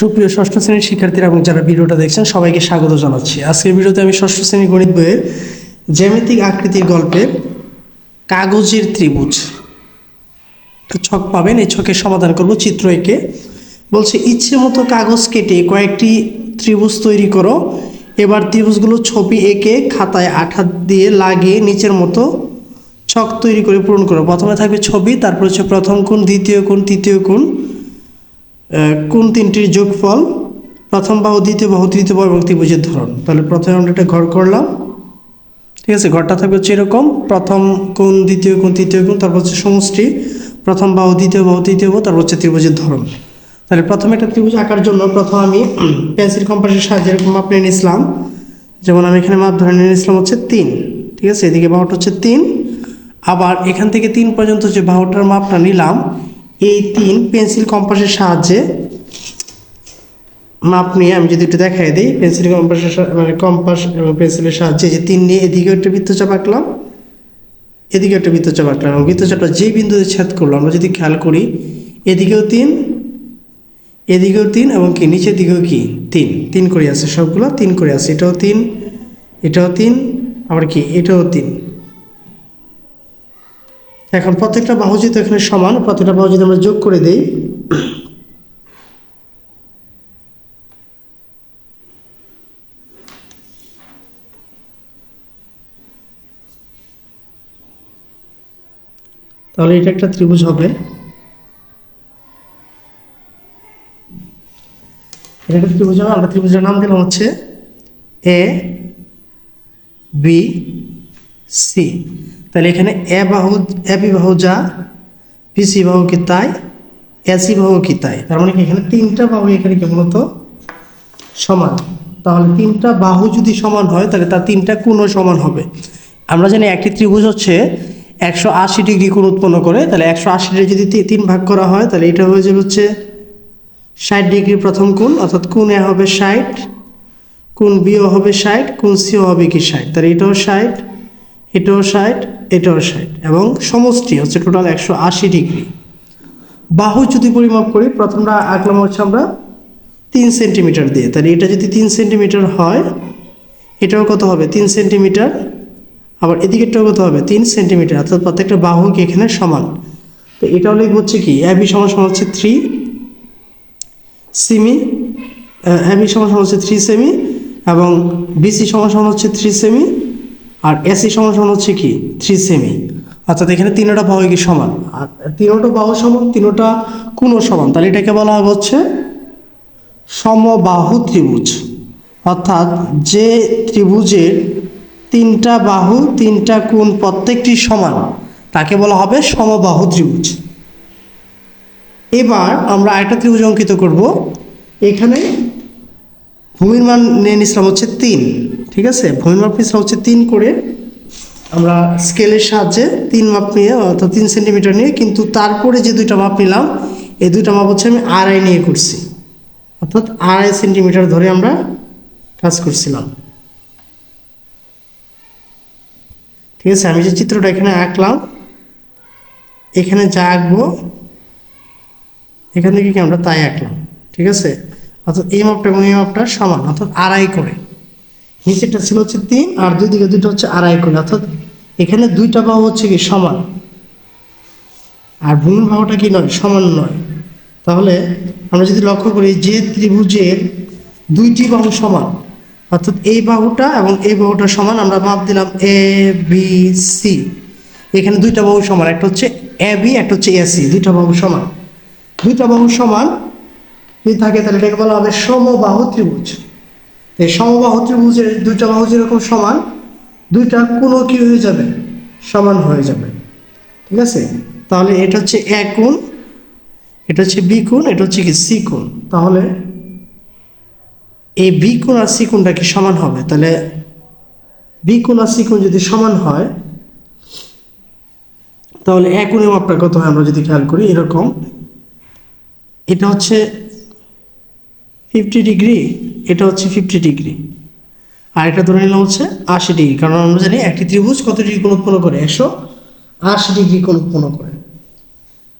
সুপ্রিয় ষষ্ঠ শ্রেণির শিক্ষার্থীরা এবং যারা ভিডিওটা দেখছেন, সবাইকে স্বাগত জানাচ্ছি। আজকের ভিডিওতে আমি ষষ্ঠ শ্রেণির গণিত বইয়ের জ্যামিতিক আকৃতির গল্পে কাগজের ত্রিভুজ। ছক পাবেন, এই ছকের সমাধান করব চিত্র এঁকে। বলছে, ইচ্ছে মতো কাগজ কেটে কয়েকটি ত্রিভুজ তৈরি করো। এবার ত্রিভুজগুলো ছবি এঁকে খাতায় আঠা দিয়ে লাগিয়ে নিচের মতো ছক তৈরি করে পূরণ করো। প্রথমে থাকবে ছবি, তারপর হচ্ছে প্রথম কোণ, দ্বিতীয় কোণ, তৃতীয় কোণ। কোন তিনটির যোগফল? প্রথম বাহু, দ্বিতীয় বাহু, তৃতীয় বাহু এবং ত্রিভুজের ধরন। তাহলে প্রথমে আমরা একটা ঘর করলাম। ঠিক আছে? ঘরটা থাকবে হচ্ছে এরকম। প্রথম কোন দ্বিতীয় কোন তৃতীয় কোন তারপর হচ্ছে সমষ্টি। প্রথম বাহু, দ্বিতীয় বাহু, তৃতীয় বাহু, তারপর হচ্ছে ত্রিভুজের ধরন। তাহলে প্রথমে একটা ত্রিভুজ আঁকার জন্য প্রথম আমি পেন্সিল কম্পাসের সাহায্যে এরকম মাপ নিয়ে নিয়েছিলাম। যেমন আমি এখানে মাপ ধরে নিয়ে নিয়েছিলাম হচ্ছে তিন। ঠিক আছে? এদিকে বাহুটা হচ্ছে তিন। আবার এখান থেকে তিন পর্যন্ত যে বাহুটার মাপটা নিলাম এই তিন পেন্সিল কম্পাসের সাহায্যে মাপ নিয়ে আমি যদি একটু দেখাই দিই, পেন্সিল কম্পাসের মানে কম্পাস এবং পেন্সিলের সাহায্যে যে তিন নিয়ে এদিকে একটা বৃত্তচাপ আঁকলাম, এদিকে একটা বৃত্তচাপ আঁকলাম এবং বৃত্তচাপটা যে বিন্দুতে ছেদ করল, আমরা যদি খেয়াল করি, এদিকেও তিন এদিকেও তিন এবং কি, নিচের দিকেও কি, তিন তিন করে আছে সবগুলো, তিন করে আছে, এটাও তিন এটাও তিন, আবার কি, এটাও তিন। এখন প্রত্যেকটা বাহু যেহেতু এখানে সমান, প্রত্যেকটা বাহু যদি আমরা যোগ করে দেই, তাহলে এটা একটা ত্রিভুজ হবে। এটা ত্রিভুজ হবে আমরা ত্রিভুজের নাম দিলাম হচ্ছে এ বি সি তাহলে এখানে এ বাহু, এ বি বাহু যা পিসি বাহু কি তাই এসি বাহু কি তাই। তার মানে কি এখানে তিনটা বাহু এখানে কি মূলত সমান? তাহলে তিনটা বাহু যদি সমান হয়, তাহলে তার তিনটা কোণও সমান হবে। আমরা জানি একটি ত্রিভুজ হচ্ছে একশো আশি ডিগ্রি কোণ উৎপন্ন করে, তাহলে একশো আশি ডিগ্রি যদি তিন ভাগ করা হয়, তাহলে এটা হয়ে যাবে হচ্ছে ষাট ডিগ্রি প্রথম কোণ, অর্থাৎ কোণ এ হবে ষাট, কোণ বিও হবে ষাট, কোণ সিও হবে কি ষাট। তাহলে এটাও ষাট এটাও ষাট এটাও ষাট এবং সমষ্টি হচ্ছে টোটাল একশো আশি ডিগ্রি বাহু যদি পরিমাপ করি, প্রথমটা আঁকলাম হচ্ছে আমরা তিন সেন্টিমিটার দিয়ে। তাহলে এটা যদি তিন সেন্টিমিটার হয়, এটাও কত হবে? তিন সেন্টিমিটার আবার এদিকেরটাও কত হবে? তিন সেন্টিমিটার অর্থাৎ প্রত্যেকটা বাহু কি এখানে সমান। তো এটাও লিখব হচ্ছে কি? অ্যাবি সমান হচ্ছে থ্রি সিমি অ্যাবি সমান হচ্ছে থ্রি সেমি এবং বিসি সমান হচ্ছে থ্রি সেমি আর এসি সমান সমান হচ্ছে কি? থ্রি সেমি অর্থাৎ এখানে তিনোটা বাহু কি সমান। আর তিনোটা বাহু সমান, তিনোটা কোনও সমান। তাহলে এটাকে বলা হচ্ছে সমবাহু ত্রিভুজ। অর্থাৎ যে ত্রিভুজের তিনটা বাহু, তিনটা কোণ প্রত্যেকটি সমান, তাকে বলা হবে সমবাহু ত্রিভুজ। এবার আমরা আরেকটা ত্রিভুজ অঙ্কিত করব। এখানে ভূমির মান নিয়ে নিছিলাম হচ্ছে তিন। ঠিক আছে? ভূমির মাপ নিয়েছিলাম হচ্ছে তিন করে। আমরা স্কেলের সাহায্যে তিন মাপ নিয়ে, অর্থাৎ তিন সেন্টিমিটার নিয়ে, কিন্তু তারপরে যে দুইটা মাপ নিলাম, এই দুইটা মাপ হচ্ছে আমি আড়াই নিয়ে করছি। অর্থাৎ আড়াই সেন্টিমিটার ধরে আমরা কাজ করছিলাম। ঠিক আছে? আমি যে চিত্রটা এখানে আঁকলাম, এখানে যা আঁকবো, এখান থেকে কি আমরা তাই আঁকলাম। ঠিক আছে? অর্থাৎ এই মাপটা এবং এই মাপটা সমান, অর্থাৎ আড়াই করে। নিচেরটা ছিল হচ্ছে তিন, আর দুই দিকে দুটো হচ্ছে আড়াই করে অর্থাৎ এখানে দুইটা বাহু হচ্ছে কি সমান? আর ভূমির বাহুটা কি নয়, সমান নয়। তাহলে আমরা যদি লক্ষ্য করি যে ত্রিভুজের দুইটি বাহু সমান, অর্থাৎ এই বাহুটা এবং এই বাহুটা সমান, আমরা মাপ দিলাম এ বি সি এখানে দুইটা বাহু সমান, একটা হচ্ছে এ বি একটা হচ্ছে এ সি দুইটা বাহু সমান। দুইটা বাহু সমান যদি থাকে তাহলে এটাকে বলা হবে সমবাহু ত্রিভুজ। এই সমবাহু ত্রিভুজের দুইটা বাহু যেরকম সমান, দুইটা কোনো কি হয়ে যাবে? সমান হয়ে যাবে। ঠিক আছে? তাহলে এটা হচ্ছে এক কোণ, এটা হচ্ছে বি কোণ, এটা হচ্ছে কি সি কোণ। তাহলে এই বি কোণ আর সি কোণটা কি সমান হবে? তাহলে বি কোণ আর সি কোণ যদি সমান হয়, তাহলে এক কোণের মাপটা কত হয় আমরা যদি খেয়াল করি? এরকম। এটা হচ্ছে ফিফটি ডিগ্রি এটা হচ্ছে ফিফটি ডিগ্রি আর এটা ধরে নিলাম হচ্ছে আশি ডিগ্রি কারণ আমরা জানি একটি ত্রিভুজ কত ডিগ্রি কোণ উৎপন্ন করে? একশো আশি ডিগ্রি কোণ উৎপন্ন করে।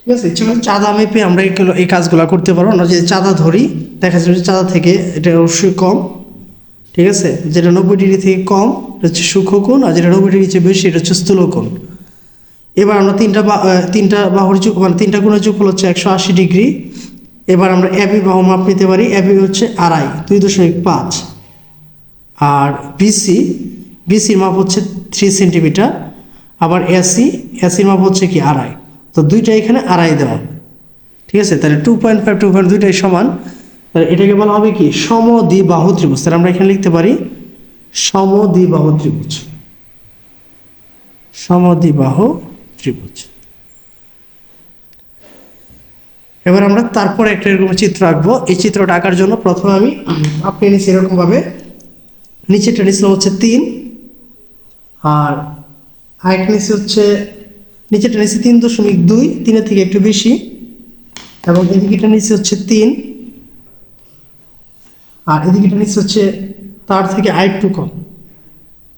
ঠিক আছে? ইচ্ছে চাঁদা মেপে আমরা এই কাজগুলো করতে পারব। আমরা যদি চাঁদা ধরি, দেখা যাবে যে চাঁদা থেকে এটা অবশ্যই কম। ঠিক আছে? যেটা নব্বই ডিগ্রি থেকে কম, এটা হচ্ছে সূক্ষ্ম কোণ, আর যেটা নব্বই ডিগ্রি চেয়ে বেশি, এটা হচ্ছে স্থূল কোণ। এবার আমরা তিনটা তিনটা বাহুর যুগ মানে তিনটা কোণের যুগফল হচ্ছে একশো আশি ডিগ্রি এবার আমরা এবি বাহু মাপ নিতে পারি। এবি হচ্ছে আড়াই, দুই দশমিক পাঁচ। আর বিসি, বিসির মাপ হচ্ছে থ্রি সেন্টিমিটার আবার এসি, এসির মাপ হচ্ছে কি আড়াই। তো দুইটা এখানে আড়াই দেওয়া। ঠিক আছে? তাহলে two point five two point দুইটাই সমান। তাহলে এটাকে বলা হবে কি? সমদ্বিবাহু ত্রিভুজ। তাহলে আমরা এখানে লিখতে পারি সমদ্বিবাহু ত্রিভুজ। সমদ্বিবাহু ত্রিভুজ। এবার আমরা তারপরে একটা এরকম চিত্র আঁকবো। এই চিত্রটা আঁকার জন্য প্রথমে আমি আপনি নিচে এরকমভাবে নিচেটা নিচলাম হচ্ছে তিন, আর আরেকটা নিচে হচ্ছে নিচেটা নিচে তিন দশমিক দুই, তিনের থেকে একটু বেশি, এবং এদিকেটা নিচে হচ্ছে তিন, আর এদিকেটা নিচে হচ্ছে তার থেকে আরেকটু কম,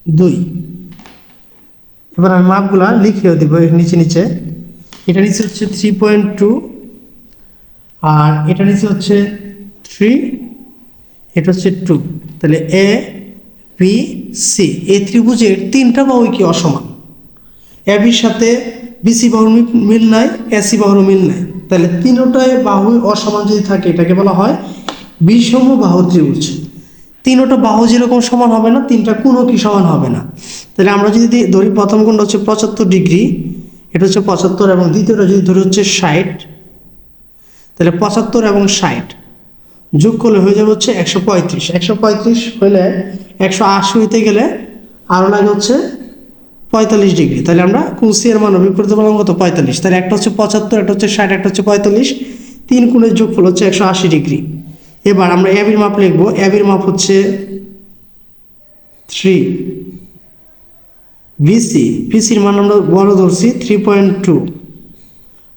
দুই। এবার আমি মাপগুলা লিখেও দেবো নিচে নিচে। এটা নিচে হচ্ছে থ্রি পয়েন্ট টু আর এটা নিচে হচ্ছে থ্রি এটা হচ্ছে টু তাহলে এ বি সি এই ত্রিভুজের তিনটা বাহু কি অসমান? এ বির সাথে বিসি বাহুর মিল নাই এসি বাহুর মিল নাই। তাহলে তিনোটায় বাহু অসমান যদি থাকে, এটাকে বলা হয় বিষম বাহু ত্রিভুজ। তিনোটা বাহু যেরকম সমান হবে না, তিনটা কোনো কি সমান হবে না। তাহলে আমরা যদি ধরি প্রথম কোণটা হচ্ছে পঁচাত্তর ডিগ্রি, এটা হচ্ছে পঁচাত্তর এবং দ্বিতীয়টা যদি ধরি হচ্ছে ষাট। তাহলে পঁচাত্তর এবং ষাট যোগ করলে হয়ে যাবে হচ্ছে একশো পঁয়ত্রিশ। একশো পঁয়ত্রিশ হলে একশো আশি হইতে গেলে আরও লাগে হচ্ছে পঁয়তাল্লিশ ডিগ্রি। তাহলে আমরা কুসি এর মান বিপরীত বললাম কত? পঁয়তাল্লিশ। তাহলে একটা হচ্ছে পঁচাত্তর, একটা হচ্ছে ষাট, একটা হচ্ছে পঁয়তাল্লিশ। তিন কোণের যোগফল হচ্ছে একশো আশি ডিগ্রি। এবার আমরা অ্যাবির মাপ লিখব। অ্যাবির মাপ হচ্ছে থ্রি বিসি বিসির মান আমরা বড় ধরছি থ্রি পয়েন্ট টু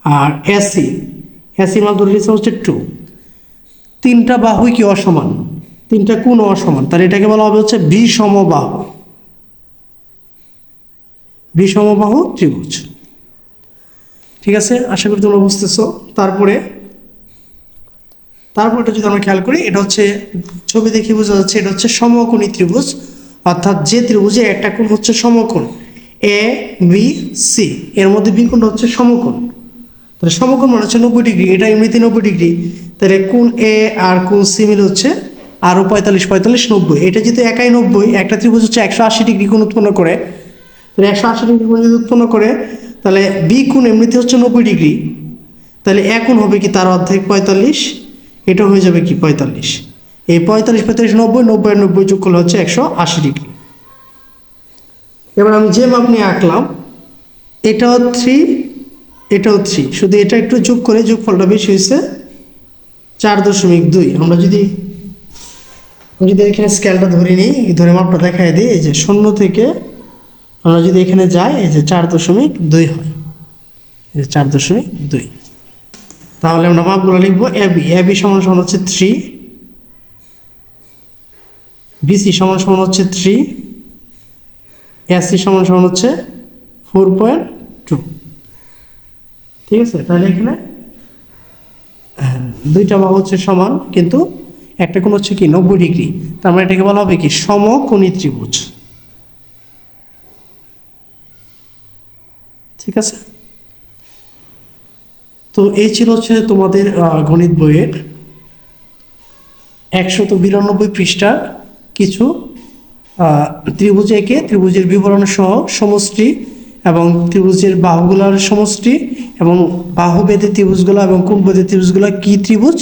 আর এসি মান ধরে হচ্ছে টু তিনটা বাহুই কি অসমান? তিনটা কোন অসমান? তাহলে এটাকে বলা হবে হচ্ছে বিষম বাহু বিষম বাহু ত্রিভুজ। ঠিক আছে? আশা করি তোমরা বুঝতেছো। তারপরে, তারপর এটা যদি আমরা খেয়াল করি, এটা হচ্ছে, ছবি দেখে বোঝা যাচ্ছে এটা হচ্ছে সমকোণী ত্রিভুজ। অর্থাৎ যে ত্রিভুজে একটা কোণ হচ্ছে সমকোণ এ বি সি এর মধ্যে বি কোণটা হচ্ছে সমকোণ। তাহলে সমকোণ মানে হচ্ছে নব্বই ডিগ্রি, এটা এমনিতে নব্বই ডিগ্রি। তাহলে কোন এ আর কোন সি মিলে হচ্ছে আরও পঁয়তাল্লিশ পঁয়তাল্লিশ, নব্বই। এটা যেহেতু একাই নব্বই, একটা ত্রিভুজ হচ্ছে একশো আশি ডিগ্রি কোণ উৎপন্ন করে। তাহলে একশো আশি ডিগ্রি কোণ যদি উৎপন্ন করে, তাহলে বি কোণ এমনিতে হচ্ছে নব্বই ডিগ্রি। তাহলে এখন হবে কি তার অর্ধেক পঁয়তাল্লিশ, এটা হয়ে যাবে কি পঁয়তাল্লিশ। এই পঁয়তাল্লিশ পঁয়তাল্লিশ, নব্বই নব্বই নব্বই যোগ করলে হচ্ছে একশো আশি ডিগ্রি। এবার আমি যে মাপ নিয়ে আঁকলাম এটা থ্রি এটাও থ্রি শুধু এটা একটু যোগ করে যোগফলটা বেশি হয়েছে চার দশমিক দুই। আমরা যদি যদি এখানে স্কেলটা ধরে নিই, ধরে মাপটা দেখাই দিই, এই যে শূন্য থেকে আমরা যদি এখানে যাই, এই যে চার দশমিক দুই হয়। এই যে চার দশমিক দুই। তাহলে আমরা মাপগুলো লিখব এবি এবি সমান সমান হচ্ছে থ্রি বিসি সমান সমান হচ্ছে থ্রি এসি সমান সমান হচ্ছে ফোর পয়েন্ট ঠিক আছে? তাহলে এখানে দুইটা বাহু হচ্ছে সমান, কিন্তু একটা কোণ হচ্ছে কি? নব্বই ডিগ্রি। তার মানে এটাকে বলা হবে কি? সমকোণী ত্রিভুজ। ঠিক আছে? তো এই ছিল হচ্ছে তোমাদের গণিত বইয়ের একশত বিরানব্বই পৃষ্ঠার কিছু ত্রিভুজ একে, ত্রিভুজের বিবরণ সহ সমষ্টি এবং ত্রিভুজের বাহুগুলোর সমষ্টি এবং বাহু বেদে ত্রিভুজগুলো এবং কোন ত্রিভুজগুলো কী ত্রিভুজ?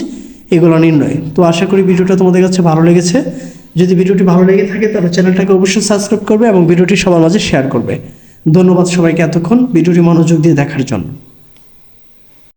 এগুলো নির্ণয়। তো আশা করি ভিডিওটা তোমাদের কাছে ভালো লেগেছে। যদি ভিডিওটি ভালো লেগে থাকে তাহলে চ্যানেলটাকে অবশ্যই সাবস্ক্রাইব করবে এবং ভিডিওটি সবার মাঝে শেয়ার করবে। ধন্যবাদ সবাইকে এতক্ষণ ভিডিওটি মনোযোগ দিয়ে দেখার জন্য।